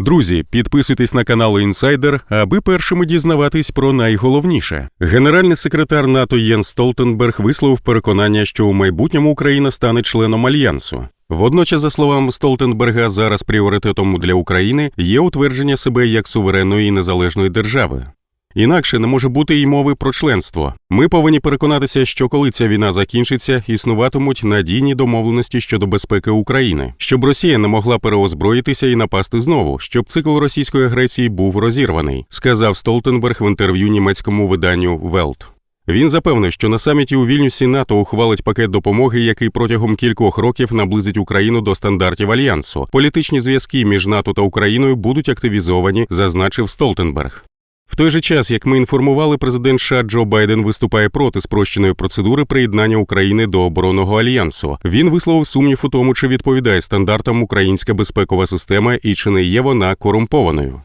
Друзі, підписуйтесь на канал Інсайдер, аби першими дізнаватись про найголовніше. Генеральний секретар НАТО Єнс Столтенберг висловив переконання, що у майбутньому Україна стане членом альянсу. Водночас, за словами Столтенберга, зараз пріоритетом для України є утвердження себе як суверенної і незалежної держави. Інакше не може бути й мови про членство. Ми повинні переконатися, що коли ця війна закінчиться, існуватимуть надійні домовленості щодо безпеки України, щоб Росія не могла переозброїтися і напасти знову, щоб цикл російської агресії був розірваний, сказав Столтенберг в інтерв'ю німецькому виданню Велт. Він запевнив, що на саміті у Вільнюсі НАТО ухвалить пакет допомоги, який протягом кількох років наблизить Україну до стандартів альянсу. Політичні зв'язки між НАТО та Україною будуть активізовані, зазначив Столтенберг. В той же час, як ми інформували, президент США Джо Байден виступає проти спрощеної процедури приєднання України до оборонного альянсу. Він висловив сумнів у тому, чи відповідає стандартам українська безпекова система і чи не є вона корумпованою.